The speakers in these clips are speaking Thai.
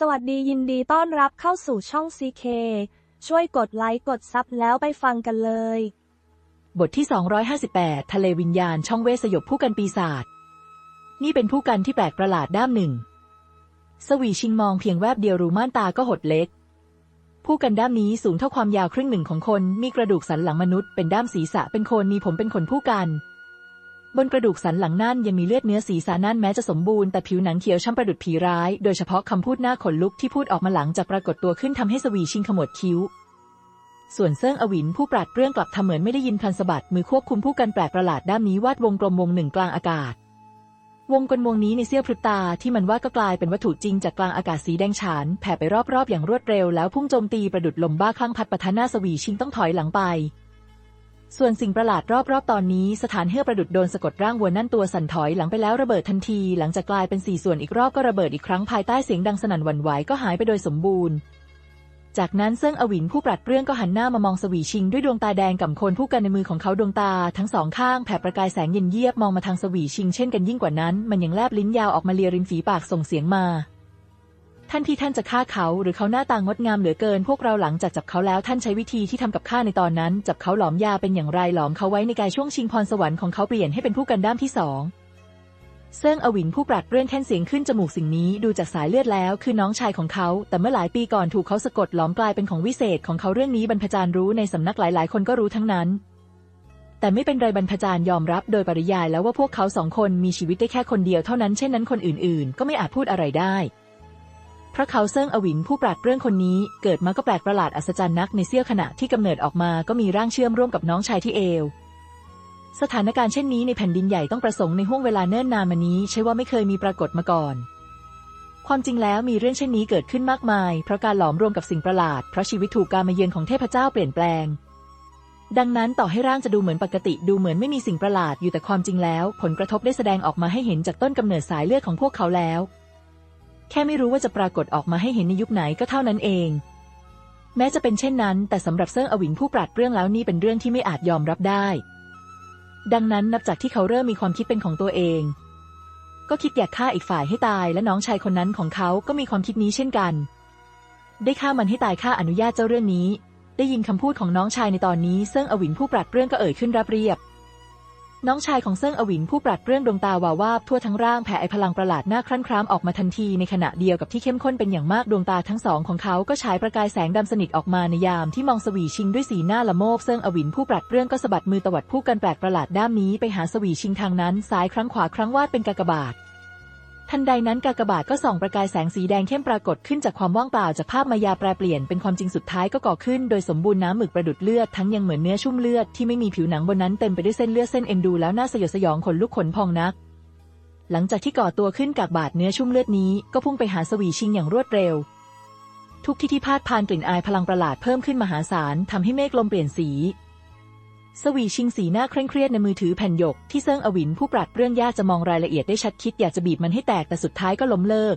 สวัสดียินดีต้อนรับเข้าสู่ช่อง CK ช่วยกดไลค์กดซับแล้วไปฟังกันเลย บทที่ 258 ทะเลวิญญาณช่องเวสสยบผู้กันปีศาจนี่เป็นผู้กันที่แปลกประหลาดด้ามหนึ่ง สวีชิงมองเพียงแวบเดียวรูม่านตาก็หดเล็ก ผู้กันด้ามนี้สูงเท่าความยาวครึ่งหนึ่งของคน มีกระดูกสันหลังมนุษย์เป็นด้ามศีรษะเป็นโคนมีผมเป็นขนผู้กัน บนกระดูกสันหลังนั่นยังมีเลือดเนื้อศีรษะนั่นแม้จะสมบูรณ์แต่ผิวหนังเขียวช้ำประดุดผีร้าย โดยเฉพาะคำพูดหน้าขนลุกที่พูดออกมาหลังจากปรากฏตัวขึ้นทำให้สวีชิงขมวดคิ้ว ส่วนเซิ่งอวินผู้ปราดเปรื่องกลับทำเหมือนไม่ได้ยินพันสะบัดมือควบคุมผู้กันแปลกประหลาดด้ามนี้วาดวงกลมวงหนึ่งกลางอากาศ วงกลมวงนี้ในเสี้ยวพริบตาที่มันวาดก็กลายเป็นวัตถุจริงจากกลางอากาศสีแดงฉานแผ่ไปรอบๆอย่างรวดเร็วแล้วพุ่งโจมตีประดุดลมบ้าคลั่งพัดปะทะหน้าสวีชิงต้องถอยหลังไป ส่วนสิ่งประหลาดรอบๆ ตอนนี้สถานเฮือกประดุดโดนสะกดร่างวัวนั่นตัวสั่นถอยหลังไปแล้วระเบิดทันที หลังจากกลายเป็นสี่ส่วนอีกรอบก็ระเบิดอีกครั้งภายใต้เสียงดังสนั่นหวั่นไหวก็หายไปโดยสมบูรณ์ จากนั้นเซิ่งอวินผู้ปราดเปรื่องก็หันหน้ามามองสวีชิง ด้วยดวงตาแดงก่ำโคนผู้กันในมือของเขาดวงตา ทั้งสองข้างแผ่ประกายแสงเย็นเยียบมองมาทางสวีชิง เช่นกันยิ่งกว่านั้น มันยังแลบลิ้นยาวออกมาเลียริมฝีปากส่งเสียงมา ท่านที่ท่านจะฆ่าเขาหรือเขาหน้าตางดงามเหลือเกิน พวกเราหลังจากจับเขาแล้วท่านใช้วิธีที่ทำกับข้าในตอนนั้น จับเขาหลอมยาเป็นอย่างไรหลอมเขาไว้ในกายช่วงชิงพรสวรรค์ของเขาเปลี่ยนให้เป็นผู้กันด้ามที่สองเซิ่งอวินผู้ปราดเปรื่องแค่นเสียงขึ้นจมูกสิ่งนี้ดูจากสายเลือดแล้ว คือน้องชายของเขา แต่เมื่อหลายปีก่อนถูกเขาสะกดหลอมกลายเป็นของวิเศษของเขาเรื่องนี้บรรพจารย์รู้ในสำนักหลายๆ คนก็รู้ทั้งนั้น แต่ไม่เป็นไรบรรพจารย์ยอมรับโดยปริยายแล้วว่าพวกเขาสองคนมีชีวิตได้แค่คนเดียวเท่านั้นเช่นนั้นคนอื่นๆ ก็ไม่อาจพูดอะไรได้ พราะเขาเซิงอวินผู้ปราดเปรื่องคนนี้เกิดมาก็แปลกประหลาดอัศจรรย์นักในเสี้ยวขณะที่กำเนิดออกมาก็มีร่างเชื่อมร่วมกับน้องชายที่เอว สถานการณ์เช่นนี้ในแผ่นดินใหญ่ต้องประสงค์ในห่วงเวลาเนิ่นนานมานี้ ใช่ว่าไม่เคยมีปรากฏมาก่อน ความจริงแล้วมีเรื่องเช่นนี้เกิดขึ้นมากมาย เพราะการหลอมรวมกับสิ่งประหลาดเพราะชีวิตถูกการมาเยือนของเทพเจ้าเปลี่ยนแปลงดังนั้นต่อให้ร่างจะดูเหมือนปกติดูเหมือนไม่มีสิ่งประหลาดอยู่แต่ความจริงแล้ว ผลกระทบได้แสดงออกมาให้เห็นจากต้นกำเนิดสายเลือดของพวกเขาแล้ว แค่ไม่รู้ว่าจะปรากฏออกมาให้เห็นในยุคไหนก็เท่านั้นเอง แม้จะเป็นเช่นนั้น แต่สำหรับเซิงอวินผู้ปราดเปรื่องแล้วนี่เป็นเรื่องที่ไม่อาจยอมรับได้ ดังนั้นนับจากที่เขาเริ่มมีความคิดเป็นของตัวเอง ก็คิดอยากฆ่าอีกฝ่ายให้ตาย และน้องชายคนนั้นของเขาก็มีความคิดนี้เช่นกัน ได้ฆ่ามันให้ตายข้าอนุญาตเจ้าเรื่องนี้ ได้ยินคำพูดของน้องชายในตอนนี้เซิงอวินผู้ปราดเปรื่องก็เอ่ยขึ้นรับเรียบ น้องชายของเซิงอวินผู้ปราดเปรื่องดวงตาวาวาบทั่วทั้งร่างแผ่ไอพลังประหลาดหน้าครั่นครามออกมาทันทีในขณะเดียวกับที่เข้มข้นเป็นอย่างมากดวงตาทั้งสองของเขาก็ฉายประกายแสงดำสนิทออกมาในยามที่มองสวีชิงด้วยสีหน้าละโมบเซิงอวินผู้ปราดเปรื่องก็สะบัดมือตวัดผู้กันแปลกประหลาดด้ามนี้ไปหาสวีชิงทางนั้นซ้ายครั้งขวาครั้งวาดเป็นกากบาท ทันใดนั้นกากบาทก็ส่องประกายแสงสีแดงเข้มปรากฏขึ้นจากความว่างเปล่าจากภาพมายาแปรเปลี่ยนเป็นความจริงสุดท้ายก็ก่อขึ้นโดยสมบูรณ์น้ำหมึกประดุดเลือดทั้งยังเหมือนเนื้อชุ่มเลือดที่ไม่มีผิวหนังบนนั้นเต็มไปด้วยเส้นเลือดเส้นเอ็นดูแล้วน่าสยดสยองขนลุกขนพองนัก หลังจากที่ก่อตัวขึ้นกากบาทเนื้อชุ่มเลือดนี้ก็พุ่งไปหาสวีชิงอย่างรวดเร็ว ทุกที่ที่พาดพานกลิ่นอายพลังประหลาดเพิ่มขึ้นมหาศาลทำให้เมฆลมเปลี่ยนสี สวีชิงสีหน้าเคร่งเครียดในมือถือแผ่นหยกที่เซิงอวินผู้ปราดเรื่องยากจะมองรายละเอียดได้ชัดคิดอยากจะบีบมันให้แตกแต่สุดท้ายก็ล้มเลิก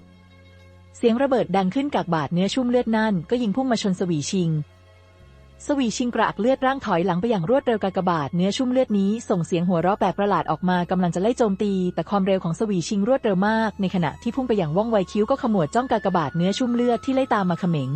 เสียงระเบิดดังขึ้นกากบาทเนื้อชุ่มเลือดนั่นก็ยิงพุ่งมาชนสวีชิง สวีชิงกระอักเลือดร่างถอยหลังไปอย่างรวดเร็วกากบาทเนื้อชุ่มเลือดนี้ส่งเสียงหัวเราะแปลกประหลาดออกมากำลังจะไล่โจมตี แต่ความเร็วของสวีชิงรวดเร็วมาก ในขณะที่พุ่งไปอย่างว่องไวคิ้วก็ขมวดจ้องกากบาทเนื้อชุ่มเลือดที่ไล่ตามมาเขม็ง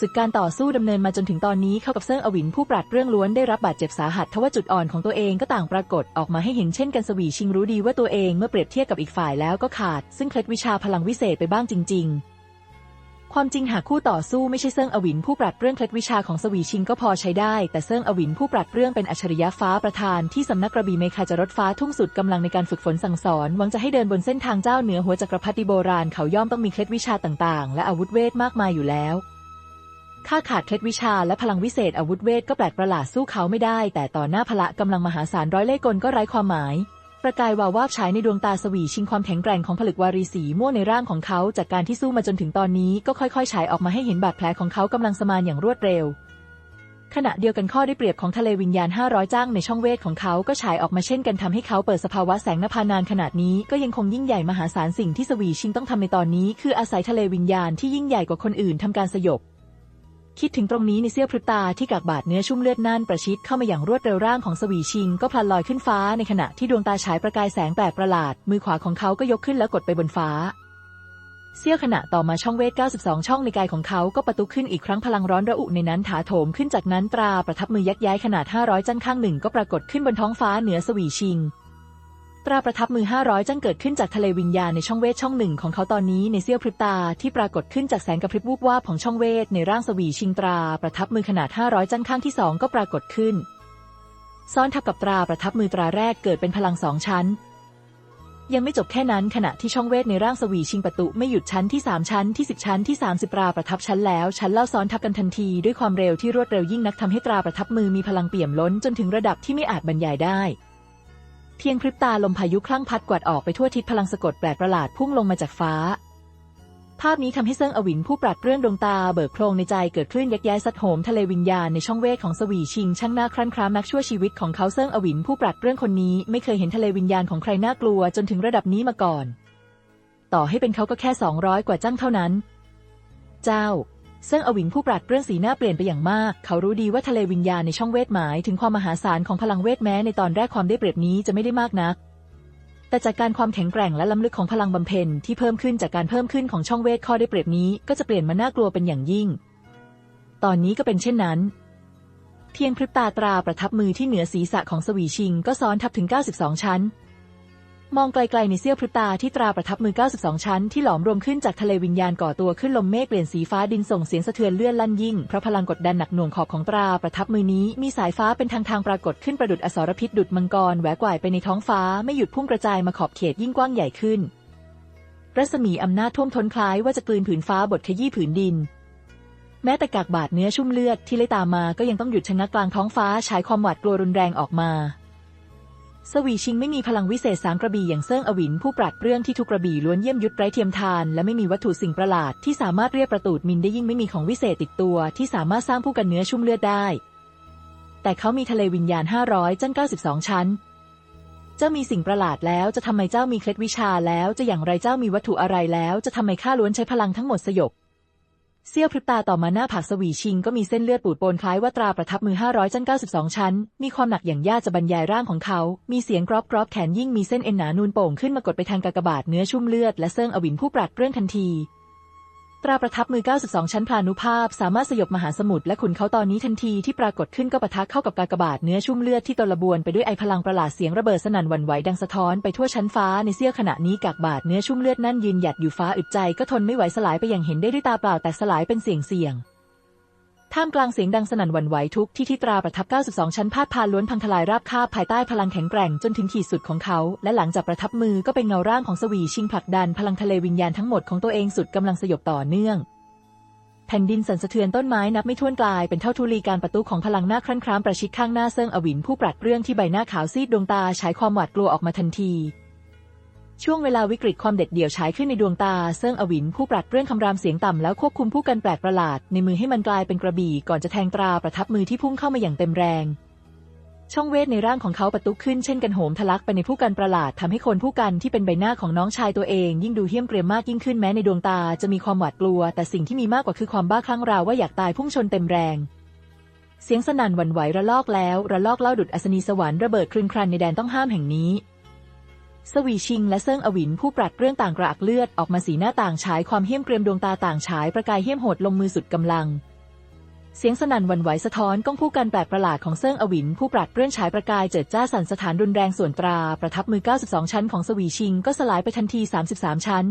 ศึกการต่อสู้ดำเนินมาจนถึงตอนนี้เข้ากับเซิงอวินผู้ปราดเรื่องล้วนได้รับบาดเจ็บสาหัสทว่าจุดอ่อนของตัวเองก็ต่างปรากฏออกมาให้เห็นเช่นกันสวีชิงรู้ดีว่าตัวเองเมื่อเปรียบเทียบกับอีกฝ่ายแล้วก็ขาด ซึ่งเคล็ดวิชาพลังวิเศษไปบ้างจริง ๆความจริงหากคู่ต่อสู้ไม่ใช่เซิงอวินผู้ปราดเรื่องเคล็ดวิชาของสวีชิงก็พอใช้ได้ แต่เซิงอวินผู้ปราดเรื่องเป็นอัจฉริยะฟ้าประธานที่สำนักกระบี่เมคาจารถฟ้าทุ่งสุดกำลังในการฝึกฝนสั่งสอนหวังจะให้เดินบนเส้นทางเจ้าเหนือหัวจักรพรรดิโบราณเขาย่อมต้องมีเคล็ดวิชาต่างๆ และอาวุธเวทมากมายอยู่แล้ว ข้าขาดเคล็ดวิชาและพลังวิเศษอาวุธเวทก็แปลกประหลาดสู้เขาไม่ได้ แต่ต่อหน้าพละกำลังมหาศาลร้อยเล่กลก็ไร้ความหมาย ประกายวาวาบฉายในดวงตาสวีชิงความแข็งแกร่งของผลึกวารีสีม่วงในร่างของเขาจากการที่สู้มาจนถึงตอนนี้ก็ค่อยๆฉายออกมาให้เห็นบาดแผลของเขากำลังสมานอย่างรวดเร็ว ขณะเดียวกันข้อได้เปรียบของทะเลวิญญาณ 500 จ้างในช่องเวทของเขาก็ฉายออกมาเช่นกันทำให้เขาเปิดสภาวะแสงนภานานขนาดนี้ก็ยังคงยิ่งใหญ่มหาศาลสิ่งที่สวีชิงต้องทำในตอนนี้ คืออาศัยทะเลวิญญาณที่ยิ่งใหญ่กว่าคนอื่นทำการสยบ คิดถึงตรงนี้ในเสี้ยวพริบตาที่กากบาดเนื้อชุ่มเลือดนั่นประชิดเข้ามาอย่างรวดเร็วร่างของสวีชิง ก็พลันลอยขึ้นฟ้าในขณะที่ดวงตาฉายประกายแสงแปลกประหลาด มือขวาของเขาก็ยกขึ้นแล้วกดไปบนฟ้า เสี้ยวขณะต่อมาช่องเวท 92 ช่องในกายของเขาก็ประตุขึ้นอีกครั้งพลังร้อนระอุในนั้นถาโถมขึ้นจากนั้นตราประทับมือยักย้ายขนาด 500 จันข้างหนึ่งก็ปรากฏขึ้นบนท้องฟ้าเหนือสวีชิง ตราประทับมือ 500 จั้นเกิดขึ้นจากทะเลวิญญาณในช่องเวทช่องหนึ่งของเขาตอนนี้ในเสี้ยวพริบตาที่ปรากฏขึ้นจากแสงกระพริบวูบวาบของช่องเวทในร่างสวีชิงตราประทับมือขนาด 500 จั้นข้างที่สองก็ปรากฏขึ้น ซ้อนทับกับตราประทับมือตราแรกเกิดเป็นพลังสองชั้น ยังไม่จบแค่นั้นขณะที่ช่องเวทในร่างสวีชิงประตูไม่หยุดชั้นที่ 3 ชั้นที่ 10 ชั้นที่ 30ตราประทับชั้นแล้วชั้นเล่าซ้อนทับกันทันทีด้วยความเร็วที่รวดเร็วยิ่งนักทำให้ตราประทับมือมีพลังเปี่ยมล้นจนถึงระดับที่ไม่อาจบรรยายได้ เพียงพริบตาลมพายุคลั่งพัดกวาดออกไปทั่วทิศพลังสะกดแปลกประหลาดพุ่งลงมาจากฟ้า ภาพนี้ทำให้เซิงอวินผู้ปราดเปรื่องดวงตาเบิกโพรงในใจเกิดคลื่นยักย้ายสัดโหมทะเลวิญญาณในช่องเวทของสวีชิงช่างน่าครั่นคร้านักชั่วชีวิตของเขาเซิงอวินผู้ปราดเปรื่องคนนี้ไม่เคยเห็นทะเลวิญญาณของใครน่ากลัวจนถึงระดับนี้มาก่อน ต่อให้เป็นเขาก็แค่200กว่าจ้างเท่านั้น เจ้า เซิงอวินผู้ปราดเปรื่องสีหน้าเปลี่ยนไปอย่างมาก เขารู้ดีว่าทะเลวิญญาณในช่องเวทหมายถึงความมหาศาลของพลังเวทแม้ในตอนแรกความได้เปรียบนี้จะไม่ได้มากนัก แต่จากการความแข็งแกร่งและล้ำลึกของพลังบำเพ็ญที่เพิ่มขึ้นจากการเพิ่มขึ้นของช่องเวทข้อได้เปรียบนี้ก็จะเปลี่ยนมาน่ากลัวเป็นอย่างยิ่ง ตอนนี้ก็เป็นเช่นนั้น เพียงพริบตาตราประทับมือที่เหนือศีรษะของสวีชิง ก็ซ้อนทับถึง 92 ชั้น มองไกลๆในเสี้ยวพริบตาที่ตราประทับมือ 92 ชั้น ที่หลอมรวมขึ้นจากทะเลวิญญาณก่อตัวขึ้นลมเมฆเปลี่ยนสีฟ้าดินส่งเสียงสะเทือนเลื่อนลั่นยิ่งเพราะพลังกดดันหนักหน่วงขอบของตราประทับมือนี้มีสายฟ้าเป็นทางทางปรากฏขึ้นประดุดอสรพิษดุดมังกรแหวกว่ายไปในท้องฟ้าไม่หยุดพุ่งกระจายมาขอบเขตยิ่งกว้างใหญ่ขึ้น รัศมีอำนาจท่วมท้นคล้ายว่าจะกลืนผืนฟ้าบดขยี้ผืนดิน แม้แต่กากบาดเนื้อชุ่มเลือดที่ไล่ตามมาก็ยังต้องหยุดชะงักกลางท้องฟ้าฉายความหวาดกลัวรุนแรงออกมา สวีชิงไม่มีพลังวิเศษสามกระบี่อย่างเซิ่งอวินผู้ปราดเปรื่องที่ทุกกระบี่ล้วนเยี่ยมยุดไร้เทียมทาน และไม่มีวัตถุสิ่งประหลาดที่สามารถเรียกประตูดมินได้ยิ่งไม่มีของวิเศษติดตัว ที่สามารถสร้างผู้กันเนื้อชุ่มเลือดได้ แต่เขามีทะเลวิญญาณ 500จั้น92 ชั้น เจ้ามีสิ่งประหลาดแล้วจะทำไมเจ้ามีเคล็ดวิชาแล้วจะอย่างไรเจ้ามีวัตถุอะไรแล้วจะทำไมข้าล้วนใช้พลังทั้งหมดสยบ เสี้ยวพริบตาต่อมาหน้าผากสวีชิงก็มีเส้นเลือดปูดโปนคล้ายว่าตราประทับมือ 500จั้น92 ชั้น มีความหนักอย่างยากจะบรรยายร่างของเขา มีเสียงกรอบกรอบแขนยิ่งมีเส้นเอ็นหนานูนโป่งขึ้นมากดไปทางกากบาทเนื้อชุ่มเลือดและเซิงอวินผู้ปราดเปรื่องทันที ตราประทับมือ 92 ชั้นพลานุภาพ สามารถสยบมหาสมุทรและขุนเขาตอนนี้ทันทีที่ปรากฏขึ้นก็ปะทะเข้ากับกากบาทเนื้อชุ่มเลือดที่ตลบวนไปด้วยไอพลังประหลาดเสียงระเบิดสนั่นวันไหวดังสะท้อนไปทั่วชั้นฟ้าในเสี้ยวขณะนี้กากบาทเนื้อชุ่มเลือดนั่นยืนหยัดอยู่ฟ้าอึดใจก็ทนไม่ไหวสลายไปอย่างเห็นได้ด้วยตาเปล่าแต่สลายเป็นเสียงเสียง ท่ามกลางเสียงดังสนั่นหวั่นไหวทุกที่ที่ตราประทับ 92 ชั้นพาดพาล้วนพังทลายราบคาบภายใต้พลังแข็งแกร่งจนถึงขีดสุดของเขา และหลังจากประทับมือก็เป็นเงาร่างของสวีชิงผลักดันพลังทะเลวิญญาณทั้งหมดของตัวเองสุดกำลังสยบต่อเนื่องแผ่นดินสั่นสะเทือนต้นไม้นับไม่ถ้วนกลายเป็นเท่าทุลีการประตูของพลังหน้าครั่นครามประชิดข้างหน้าเซิงอวินผู้ปราดเปรื่องที่ใบหน้าขาวซีดดวงตาฉายความหวาดกลัวออกมาทันที ช่วงเวลาวิกฤตความเด็ดเดี่ยวฉายขึ้นในดวงตาเซิงอวินผู้ปราดเปรื่องคำรามเสียงต่ำแล้วควบคุมผู้กันแปลกประหลาด ในมือให้มันกลายเป็นกระบี่ก่อนจะแทงตราประทับมือที่พุ่งเข้ามาอย่างเต็มแรง ช่องเวทในร่างของเขาประตุขึ้นเช่นกันโหมทะลักไปในผู้กันประหลาดทำให้คนผู้กันที่เป็นใบหน้าของน้องชายตัวเอง ยิ่งดูเหี้ยมเกรียมมากยิ่งขึ้นแม้ในดวงตาจะมีความหวาดกลัว แต่สิ่งที่มีมากกว่าคือความบ้าคลั่งราวว่าอยากตายพุ่งชนเต็มแรงเสียงสนั่นหวั่นไหวระลอกแล้ว ระลอกเล่าดุดอัศนีสวรรค์ระเบิดคลึนครันในแดนต้องห้ามแห่งนี้ สวีชิงและเซิงอวินผู้ปราดเรื่องต่างกระอักเลือดออกมาสีหน้าต่างฉายความเหี้ยมเกรียมดวงตาต่างฉายประกายเหี้ยมโหดลงมือสุดกำลัง เสียงสนั่นวันไหวสะท้อนก้องผู้กันแปลกประหลาดของเซิงอวินผู้ปราดเปรื่องฉายประกายเจิดจ้าสั่นสถานรุนแรงส่วนตรา ประทับมือ 92 ชั้นของสวีชิงก็สลายไปทันที 33 ชั้น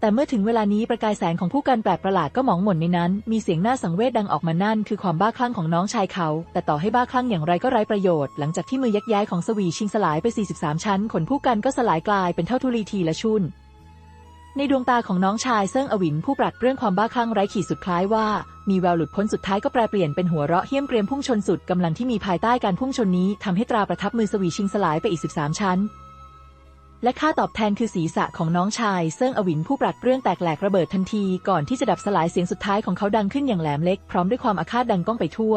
แต่เมื่อถึงเวลานี้ประกายแสงของผู้กันแปลกประหลาดก็หมองหม่นในนั้น มีเสียงน่าสังเวชดังออกมานั่นคือความบ้าคลั่งของน้องชายเขา แต่ต่อให้บ้าคลั่งอย่างไรก็ไร้ประโยชน์ หลังจากที่มือยักย้ายของสวีชิงสลายไป 43 ชั้น ขนผู้กันก็สลายกลายเป็นเท่าทุลีทีละชุนในดวงตาของน้องชายเซิงอวินผู้ปราดเรื่องความบ้าคลั่งไร้ขีดสุดคล้ายว่า มีแววหลุดพ้นสุดท้ายก็แปลเปลี่ยนเป็นหัวเราะเหี้ยมเกรียมพุ่งชนสุดกำลังที่มีภายใต้การพุ่งชนนี้ทำให้ตราประทับมือสวีชิงสลายไปอีก 13 ชั้น และค่าตอบแทนคือศีรษะของน้องชายเซิงอวินผู้ปราดเปรื่องแตกแหลกระเบิดทันทีก่อนที่จะดับสลายเสียงสุดท้ายของเขาดังขึ้นอย่างแหลมเล็กพร้อมด้วยความอาฆาตดังก้องไปทั่ว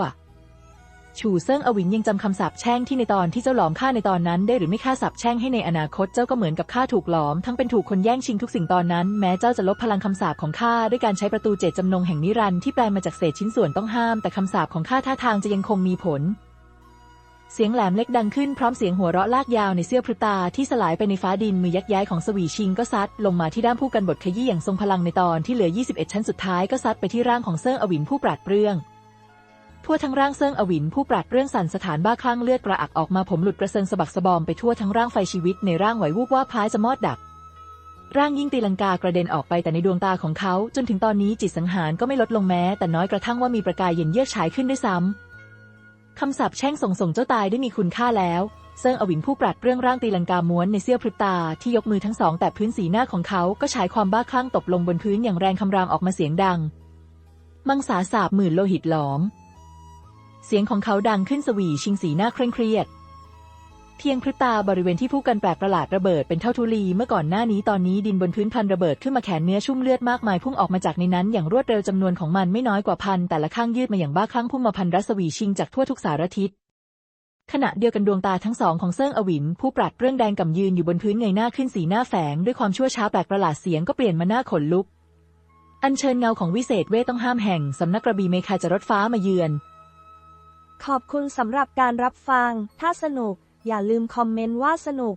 ชูเซิงอวินยังจำคำสาปแช่งที่ในตอนที่เจ้าหลอมข้าในตอนนั้น ได้หรือไม่ข้าสาปแช่งให้ในอนาคตเจ้าก็เหมือนกับข้าถูกหลอม ทั้งเป็นถูกคนแย่งชิงทุกสิ่งตอนนั้นแม้เจ้าจะลบพลังคำสาปของข้าด้วยการใช้ประตูเจตจำนงแห่งนิรันดร์ที่แปลมาจากเศษชิ้นส่วนต้องห้าม แต่คำสาปของข้าท่าทางจะยังคงมีผล เสียงแหลมเล็กดังขึ้นพร้อมเสียงหัวเราะลากยาวในเสี้ยวพริบตาที่สลายไปในฟ้าดินมือยักย้ายของสวีชิงก็ซัดลงมาที่ด้ามผู้กันบทขยี้อย่างทรงพลังในตอนที่เหลือ 21 ชั้นสุดท้ายก็ซัดไปที่ร่างของเซิงอวินผู้ปราดเปรื่อง ทั่วทั้งร่างเซิงอวินผู้ปราดเปรื่องสั่นสถานบ้าคลั่งเลือดกระอักออกมาผมหลุดกระเซิงสะบักสะบอมไปทั่วทั้งร่างไฟชีวิตในร่างไหววูบว่าบคล้ายจะมอดดับร่างยิ่งตีลังกากระเด็นออกไปแต่ในดวงตาของเขา จนถึงตอนนี้จิตสังหารก็ไม่ลดลงแม้ แต่น้อยกระทั่งว่ามีประกายเย็นเยือกฉายขึ้นด้วยซ้ำ คำสาปแช่งส่งส่งเจ้าตายได้มีคุณค่าแล้ว เซิงอวินผู้ปราดเปรื่องร่างตีลังกาม้วนในเสี้ยวพริบตาที่ยกมือทั้งสองแต่พื้นสีหน้าของเขาก็ฉายความบ้าคลั่งตกลงบนพื้นอย่างแรงคำรามออกมาเสียงดัง มังสาสาบหมื่นโลหิตหลอม เสียงของเขาดังขึ้นสวีชิงสีหน้าเคร่งเครียด เพียงพริบตาบริเวณที่ผู้กันแปลกประหลาดระเบิดเป็นเท่าทุลี เมื่อก่อนหน้านี้ตอนนี้ดินบนพื้นพันระเบิดขึ้นมาแขนเนื้อชุ่มเลือดมากมายพุ่งออกมาจากในนั้นอย่างรวดเร็วจำนวนของมันไม่น้อยกว่าพันแต่ละข้างยืดมาอย่างบ้าคลั่งพุ่งมาพันรัศวีชิงจากทั่วทุกสารทิศขณะเดียวกันดวงตาทั้งสองของเซิงอวินผู้ปราดเรื่องแดงกำยืนอยู่บนพื้นเงยหน้าขึ้นสีหน้าแฝงด้วยความชั่วช้าแปลกประหลาดเสียงก็เปลี่ยนมาหน้าขนลุก อัญเชิญเงาของวิเศษเวทต้องห้ามแห่งสำนักกระบีเมคาจะรถฟ้ามาเยือน ขอบคุณสำหรับการรับฟัง ถ้าสนุก อย่าลืมคอมเมนต์ว่าสนุก